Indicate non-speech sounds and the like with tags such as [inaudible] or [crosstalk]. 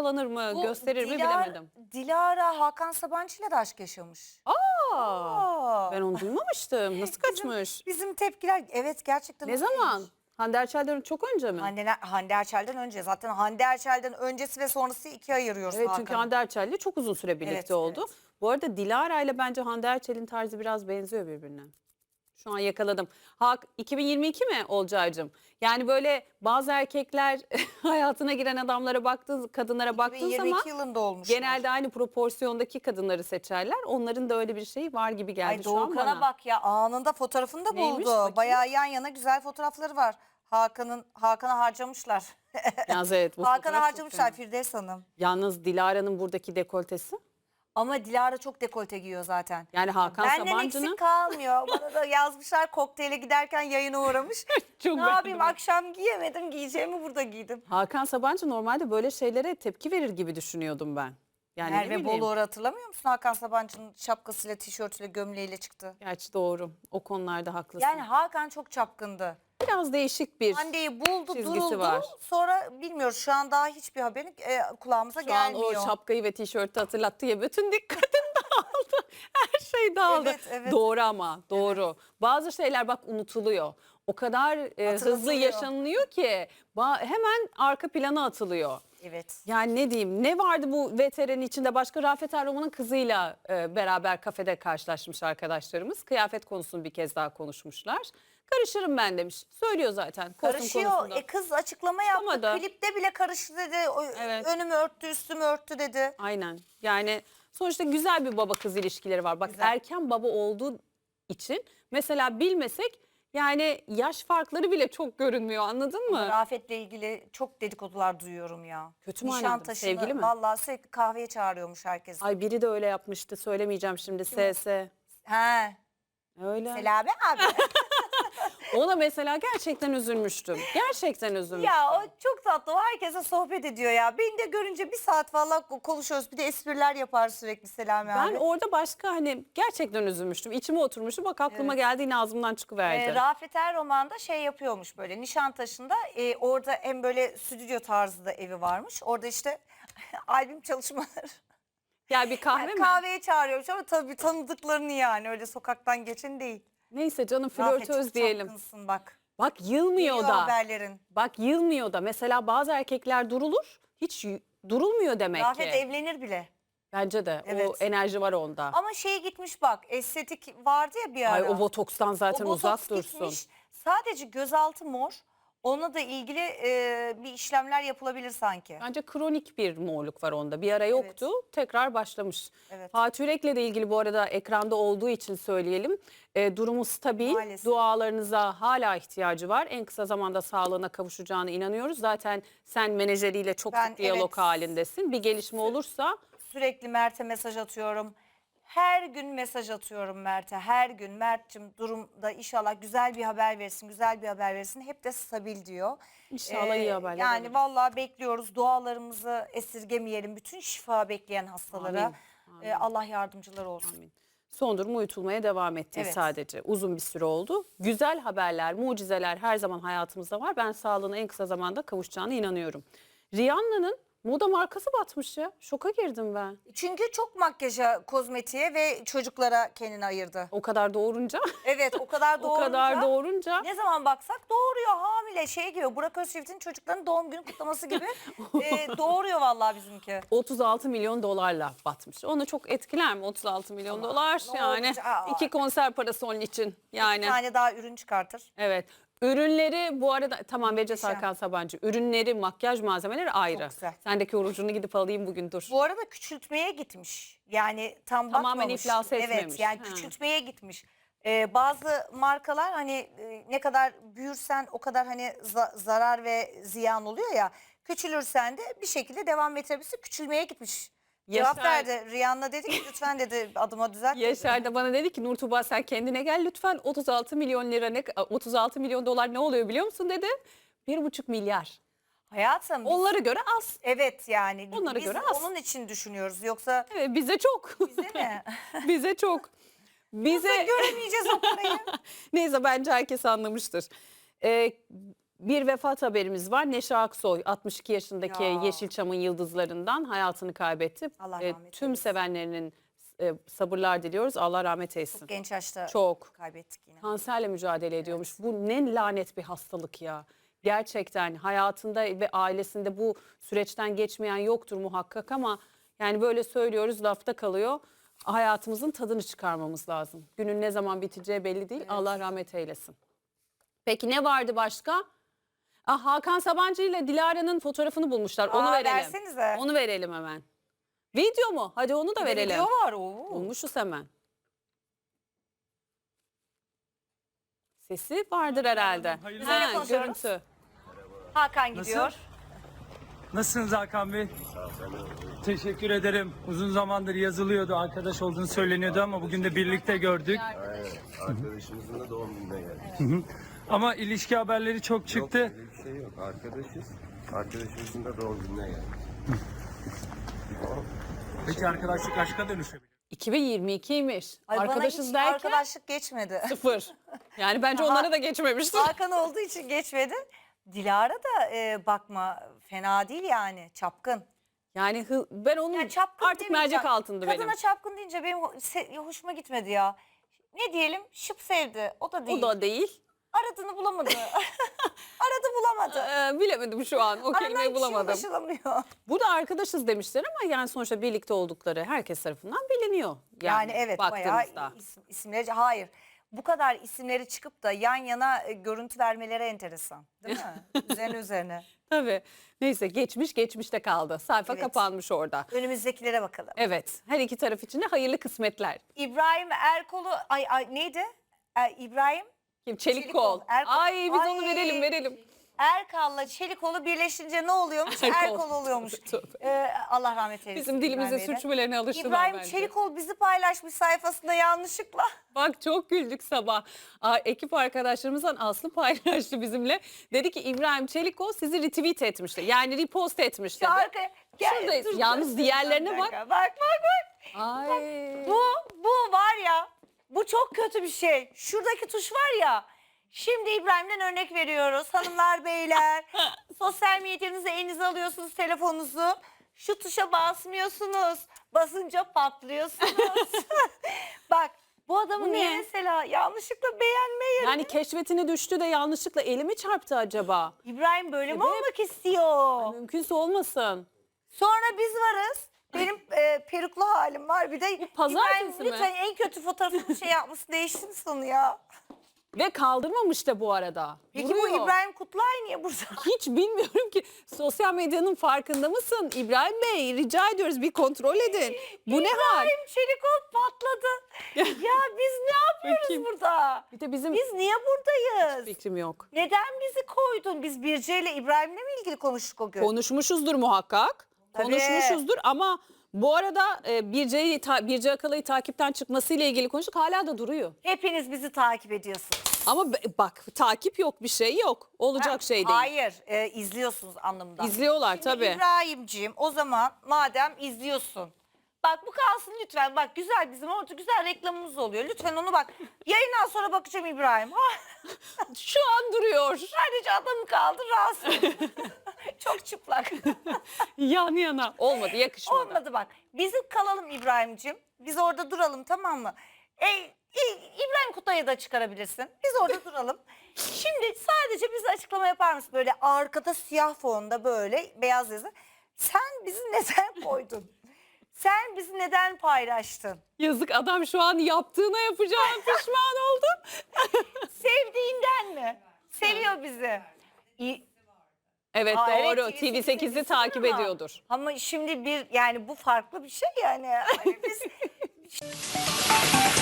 yakalanır mı, Bu gösterir mi Dilar- bilemedim. Dilara Hakan Sabancı ile de aşk yaşamış. Aa, Aa. ben onu duymamıştım. Nasıl kaçmış? Bizim tepkiler evet gerçekten Ne öyleymiş. zaman? Hande Erçel'den çok önce mi? Hande, Hande Erçel'den önce zaten Hande Erçel'den öncesi ve sonrası ikiye ayırıyoruz Evet çünkü Hakan'ı. Hande Erçel'le çok uzun süre birlikte Evet, oldu. Bu arada Dilara ile bence Hande Erçel'in tarzı biraz benziyor birbirine. Şu an yakaladım. Hak 2022 mi Olcay'cığım? Yani böyle bazı erkekler [laughs] hayatına giren adamlara baktığın, kadınlara baktığın 2022 zaman yılında olmuş. genelde aynı proporsiyondaki kadınları seçerler. Onların da öyle bir şeyi var gibi geldi Ay şu an Doğukan'a bana. bak ya anında fotoğrafını da Neymiş buldu. Bayağı yan yana güzel fotoğrafları var. Hakan'ın Hakan'a harcamışlar. Yalnız evet bu [laughs] Hakan'a fotoğraf çok harcamışlar fena. Firdevs Hanım. Yalnız Dilara'nın buradaki dekoltesi. Ama Dilara çok dekolte giyiyor zaten. Yani Hakan Benden Sabancı'nın eksik kalmıyor. Bana da yazmışlar kokteyle giderken yayına uğramış. [laughs] çok ne beğendim yapayım akşam giyemedim giyeceğimi burada giydim. Hakan Sabancı normalde böyle şeylere tepki verir gibi düşünüyordum ben. Yani ne Merve bileyim. Boluğur'u hatırlamıyor musun? Hakan Sabancı'nın şapkasıyla, tişörtüyle, gömleğiyle çıktı. Gerçi doğru. O konularda haklısın. Yani Hakan çok çapkındı. Biraz değişik bir Hande'yi buldu, çizgisi duruldu. var. Sonra bilmiyoruz şu an daha hiçbir haberi e, kulağımıza şu an gelmiyor. o şapkayı ve tişörtü hatırlattı ya bütün dikkatim [laughs] dağıldı. Her şey dağıldı. Evet, evet. Doğru ama doğru. Bazı şeyler bak unutuluyor. O kadar e, hızlı Hatırlatılıyor. yaşanılıyor ki ba- hemen arka plana atılıyor. Evet. Yani ne diyeyim ne vardı bu veterin içinde başka Rafet Erroman'ın kızıyla e, beraber kafede karşılaşmış arkadaşlarımız. Kıyafet konusunu bir kez daha konuşmuşlar. Karışırım ben demiş. Söylüyor zaten. kostüm Karışıyor. konusunda. E kız açıklama yaptı. Tutamadı. Klipte bile karıştı dedi. O, Evet. Önümü örttü, üstümü örttü dedi. Aynen. Yani sonuçta güzel bir baba kız ilişkileri var. Bak Güzel. erken baba olduğu için mesela bilmesek yani yaş farkları bile çok görünmüyor anladın mı? Rafet'le ilgili çok dedikodular duyuyorum ya. Kötü mü anladım? Sevgili mi? Vallahi sürekli kahveye çağırıyormuş herkes. Ay biri de öyle yapmıştı söylemeyeceğim şimdi SS. He. Öyle. Selami abi. [laughs] Ona mesela gerçekten üzülmüştüm. Gerçekten üzülmüştüm. ya o çok tatlı. O herkese sohbet ediyor ya. Beni de görünce bir saat falan konuşuyoruz. Bir de espriler yapar sürekli Selami Ben abi. orada başka hani gerçekten üzülmüştüm. İçime oturmuştu. Bak aklıma geldi yine ağzımdan çıkıverdi. E, Rafet Erroman da şey yapıyormuş böyle Nişantaşı'nda e, orada hem böyle stüdyo tarzı da evi varmış. Orada işte [laughs] albüm çalışmaları. ya bir kahve mi? kahveye çağırıyormuş ama tabii tanıdıklarını yani öyle sokaktan geçen değil. Neyse canım Rafet flörtöz diyelim. çapkınsın bak. Bak yılmıyor Geliyor da. haberlerin. Bak yılmıyor da. Mesela bazı erkekler durulur. Hiç y- durulmuyor demek Rafet ki. evlenir bile. Bence de o Evet. enerji var onda. Ama şeye gitmiş bak estetik vardı ya bir ara. Ay o botokstan zaten O botoks uzak dursun. Sadece gözaltı mor. Ona da ilgili e, bir işlemler yapılabilir sanki. Bence kronik bir morluk var onda. Bir ara yoktu. Tekrar başlamış. Evet. Fatih Yürek'le de ilgili bu arada ekranda olduğu için söyleyelim. E, durumu stabil. Maalesef. Dualarınıza hala ihtiyacı var. En kısa zamanda sağlığına kavuşacağına inanıyoruz. Zaten sen menajeriyle çok Ben, sık diyalog evet. halindesin. Bir gelişme olursa Sürekli Mert'e mesaj atıyorum. Her gün mesaj atıyorum Mert'e. Her gün Mert'cim durumda inşallah güzel bir haber versin, güzel bir haber versin. Hep de stabil diyor. İnşallah iyi haberler Yani olur. vallahi bekliyoruz. Dualarımızı esirgemeyelim. Bütün şifa bekleyen hastalara. Amin, amin. e, Allah yardımcılar olsun. Amin. Son durum uyutulmaya devam etti Evet. sadece. Uzun bir süre oldu. Güzel haberler, mucizeler her zaman hayatımızda var. Ben sağlığına en kısa zamanda kavuşacağına inanıyorum. Rihanna'nın moda markası batmış ya. Şoka girdim ben. Çünkü çok makyaja, kozmetiğe ve çocuklara kendini ayırdı. O kadar doğurunca, Evet o [laughs] kadar o doğurunca. kadar doğurunca Ne zaman baksak doğuruyor hamile şey gibi. Burak Özçivit'in çocukların doğum günü kutlaması gibi [laughs] e, doğuruyor vallahi bizimki. 36 milyon dolarla batmış. Onu çok etkiler mi 36 milyon dolar? ne Yani olacak? iki konser parası onun için. Yani Bir tane daha ürün çıkartır. evet. Ürünleri bu arada tamam Muhteşem. Hakan Sabancı. Ürünleri, makyaj malzemeleri ayrı. güzel. Sendeki orucunu gidip alayım bugün dur. Bu arada küçültmeye gitmiş. Yani tam Tamamen bakmamış. iflas etmemiş. Evet yani Ha. küçültmeye gitmiş. Ee, bazı markalar hani e, ne kadar büyürsen o kadar hani za- zarar ve ziyan oluyor ya. Küçülürsen de bir şekilde devam ettirebilirsin. Küçülmeye gitmiş. Cevap Yaşar- verdi. Rihanna dedi ki lütfen dedi adıma düzelt. dedi. Yaşar da bana dedi ki Nur Tuğba sen kendine gel lütfen 36 milyon lira ne 36 milyon dolar ne oluyor biliyor musun dedi. Bir buçuk milyar. Hayatım biz- Onlara göre az. evet yani Onlara biz göre az. onun için düşünüyoruz. Yoksa Evet, bize çok. bize mi? [laughs] bize çok. Bize Göremeyeceğiz o parayı. [laughs] neyse bence herkes anlamıştır. Ee, bir vefat haberimiz var. Neşe Aksoy 62 yaşındaki Ya. Yeşilçam'ın yıldızlarından hayatını kaybetti. Allah Ee, rahmet Tüm eylesin. sevenlerinin e, sabırlar diliyoruz. Allah rahmet eylesin. Genç yaşta Çok. kaybettik yine. Kanserle mücadele ediyormuş. Bu ne lanet bir hastalık ya. Gerçekten hayatında ve ailesinde bu süreçten geçmeyen yoktur muhakkak ama yani böyle söylüyoruz lafta kalıyor. Hayatımızın tadını çıkarmamız lazım. Günün ne zaman biteceği belli değil. Allah rahmet eylesin. Peki ne vardı başka? Ah, Hakan Sabancı ile Dilara'nın fotoğrafını bulmuşlar. Onu Aa, verelim. versenize. Onu verelim hemen. Video mu? Hadi onu da verelim. Video var. Oo. Bulmuşuz hemen. Sesi vardır herhalde. hayırlı Ha, konuşuyoruz. görüntü. Hakan gidiyor. Nasılsınız Hakan Bey? Teşekkür ederim. Uzun zamandır yazılıyordu, arkadaş olduğunu söyleniyordu ama bugün de birlikte gördük. Aynen. Arkadaşımızın da doğum gününe geldik. Ama ilişki haberleri çok Yok çıktı. öyle bir şey yok. Arkadaşız. Arkadaşımızın da doğum gününe geldik. Peki arkadaşlık aşka dönüşebilir. 2022'ymiş. Ay bana Arkadaşız hiç derken arkadaşlık geçmedi. [laughs] sıfır. Yani bence onlara da geçmemiştir. Hakan olduğu için geçmedi. Dilara da e, bakma fena değil yani çapkın. Yani hı- ben onun Yani çapkın artık demeyeceğim. mercek altındı Kadına benim. çapkın deyince benim ho- se- hoşuma gitmedi ya. Ne diyelim şıp sevdi o da değil. O da değil. Aradığını bulamadı. [laughs] Aradı bulamadı. Ee, bilemedim şu an. O Aranan kelimeyi kişi bulamadım. ulaşılamıyor. Burada arkadaşız demişler ama yani sonuçta birlikte oldukları herkes tarafından biliniyor. Yani, evet bayağı baktığımızda. isim, isimleri hayır. Bu kadar isimleri çıkıp da yan yana e, görüntü vermeleri enteresan. Değil mi? [laughs] üzerine üzerine. Tabii. Neyse geçmiş geçmişte kaldı. Sayfa Evet. kapanmış orada. Önümüzdekilere bakalım. Evet. Her iki taraf için de hayırlı kısmetler. İbrahim Erkol'u ay, ay neydi? E, İbrahim Kim? Çelik, Çelik kol. kol, Erkol. Ay biz onu Ay. verelim verelim. Erkal'la Çelikoğlu birleşince ne oluyormuş? Erkol. Erkol oluyormuş. [laughs] Tövbe. Ee, Allah rahmet eylesin. Bizim dilimize İbrahim Bey'e de. sürçmelerine alıştılar İbrahim bence. Çelikoğlu bizi paylaşmış sayfasında yanlışlıkla. [laughs] Bak çok güldük sabah. Aa, ekip arkadaşlarımızdan Aslı paylaştı bizimle. Dedi ki İbrahim Çelikol sizi retweet etmişti. Yani repost etmişti. Şu arkaya. Gel, Şuradayız. dur, Yalnız dur, diğerlerine bir bak. dakika. Bak bak bak. Ay. Bu, bu var ya. Bu çok kötü bir şey. Şuradaki tuş var ya. Şimdi İbrahim'den örnek veriyoruz. Hanımlar, beyler. [laughs] sosyal medyanızı elinize alıyorsunuz telefonunuzu. Şu tuşa basmıyorsunuz. Basınca patlıyorsunuz. [laughs] Bak bu adamı Bu niye ne? mesela yanlışlıkla beğenmeyin. Yani keşfetine düştü de yanlışlıkla elimi çarptı acaba? İbrahim böyle mi Evet. olmak istiyor? Mümkünse olmasın. Sonra biz varız. Benim e, peruklu halim var. Bir de pazartesi İbrahim mi? lütfen en kötü fotoğrafını şey yapmışsın değiştin sonu ya. Ve kaldırmamış da bu arada. Peki Duruyor. bu İbrahim Kutlay niye burada? [laughs] Hiç bilmiyorum ki sosyal medyanın farkında mısın? İbrahim Bey rica ediyoruz bir kontrol edin. Bu ne hal? İbrahim Çelikol patladı. [laughs] ya biz ne yapıyoruz Bakayım. burada? Bir de bizim Biz niye buradayız? fikrim yok. Neden bizi koydun? Biz Birce ile İbrahim'le mi ilgili konuştuk o gün? Konuşmuşuzdur muhakkak. Tabii. Konuşmuşuzdur ama bu arada e, Birce'yi ta, Birce Akalay'ı takipten çıkmasıyla ilgili konuştuk. Hala da duruyor. Hepiniz bizi takip ediyorsunuz. Ama bak takip yok bir şey yok. Olacak Ha, şey değil. Hayır, e, izliyorsunuz anlamında. İzliyorlar Şimdi tabii. İbrahim'ciğim o zaman madem izliyorsun. Bak bu kalsın lütfen. Bak güzel bizim orada güzel reklamımız oluyor. Lütfen onu bak. Yayından sonra bakacağım İbrahim. Şu an duruyor. sadece adamı kaldı rahatsız. [laughs] Çok çıplak. [laughs] Yan yana. Olmadı yakışmadı. Olmadı bak. Bizim kalalım İbrahim'ciğim. Biz orada duralım tamam mı? E, İ- İbrahim Kutay'ı da çıkarabilirsin. Biz orada [laughs] duralım. Şimdi sadece bize açıklama yapar mısın? Böyle arkada siyah fonda böyle beyaz yazı. Sen bizi neden koydun? Sen bizi neden paylaştın? Yazık adam şu an yaptığına yapacağına [laughs] pişman oldum. Sevdiğinden mi? Seviyor bizi. Evet Aa, evet, doğru. TV8'i TV8'i takip ama- ediyordur. Ama şimdi bir yani bu farklı bir şey yani. Hani biz [laughs]